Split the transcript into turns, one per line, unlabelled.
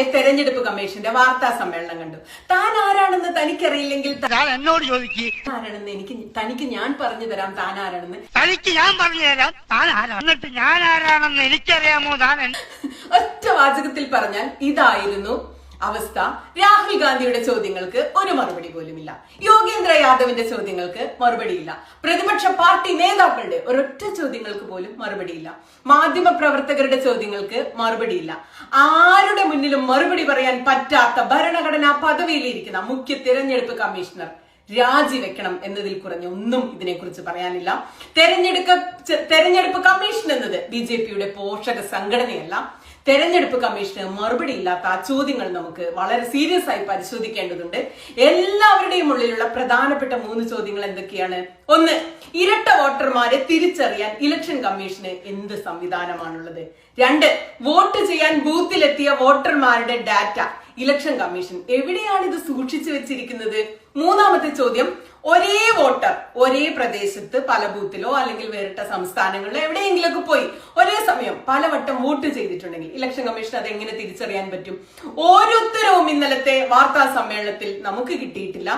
ഇന്നലെ തെരഞ്ഞെടുപ്പ് കമ്മീഷന്റെ വാർത്താ സമ്മേളനം കണ്ടു. താൻ ആരാണെന്ന് തനിക്കറിയില്ലെങ്കിൽ
എന്നോട്
ആരാണെന്ന് എനിക്ക് തനിക്ക് ഞാൻ പറഞ്ഞു തരാം താൻ ആരാണെന്ന്.
തനിക്ക് ഞാൻ പറഞ്ഞു തരാം. താൻ എന്നിട്ട് ഞാൻ ആരാണെന്ന് എനിക്കറിയാമോ താൻ
ഒറ്റ വാചകത്തിൽ പറഞ്ഞാൽ ഇതായിരുന്നു അവസ്ഥ. രാഹുൽ ഗാന്ധിയുടെ ചോദ്യങ്ങൾക്ക് ഒരു മറുപടി പോലുമില്ല. യോഗേന്ദ്ര യാദവിന്റെ ചോദ്യങ്ങൾക്ക് മറുപടിയില്ല. പ്രതിപക്ഷ പാർട്ടി നേതാക്കളുടെ ഒരൊറ്റ ചോദ്യങ്ങൾക്ക് പോലും മറുപടിയില്ല. മാധ്യമ പ്രവർത്തകരുടെ ചോദ്യങ്ങൾക്ക് മറുപടിയില്ല. ആരുടെ മുന്നിലും മറുപടി പറയാൻ പറ്റാത്ത ഭരണഘടനാ പദവിയിലിരിക്കുന്ന മുഖ്യ തിരഞ്ഞെടുപ്പ് കമ്മീഷണർ രാജിവെക്കണം എന്നതിൽ കുറഞ്ഞ ഒന്നും ഇതിനെക്കുറിച്ച് പറയാനില്ല. തെരഞ്ഞെടുക്ക തെരഞ്ഞെടുപ്പ് കമ്മീഷൻ എന്നത് ബി ജെ പിയുടെ പോഷക സംഘടനയല്ല. തെരഞ്ഞെടുപ്പ് കമ്മീഷന് മറുപടി ഇല്ലാത്ത ആ ചോദ്യങ്ങൾ നമുക്ക് വളരെ സീരിയസ് ആയി പരിശോധിക്കേണ്ടതുണ്ട്. എല്ലാവരുടെയും ഉള്ളിലുള്ള പ്രധാനപ്പെട്ട മൂന്ന് ചോദ്യങ്ങൾ എന്തൊക്കെയാണ്? ഒന്ന് ഇരട്ട വോട്ടർമാരെ തിരിച്ചറിയാൻ ഇലക്ഷൻ കമ്മീഷന് എന്ത് സംവിധാനമാണുള്ളത്? രണ്ട് വോട്ട് ചെയ്യാൻ ബൂത്തിലെത്തിയ വോട്ടർമാരുടെ ഡാറ്റ. Election commission. എവിടെയാണ് ഇത് സൂക്ഷിച്ചു വെച്ചിരിക്കുന്നത്? മൂന്നാമത്തെ ചോദ്യം ഒരേ വോട്ടർ ഒരേ പ്രദേശത്ത് പല ബൂത്തിലോ അല്ലെങ്കിൽ വേറിട്ട സംസ്ഥാനങ്ങളിലോ എവിടെയെങ്കിലൊക്കെ പോയി ഒരേ സമയം പലവട്ടം വോട്ട് ചെയ്തിട്ടുണ്ടെങ്കിൽ ഇലക്ഷൻ കമ്മീഷൻ അത് എങ്ങനെ തിരിച്ചറിയാൻ പറ്റും? ഓരോരുത്തരവും ഇന്നലത്തെ വാർത്താ സമ്മേളനത്തിൽ നമുക്ക് കിട്ടിയിട്ടില്ല.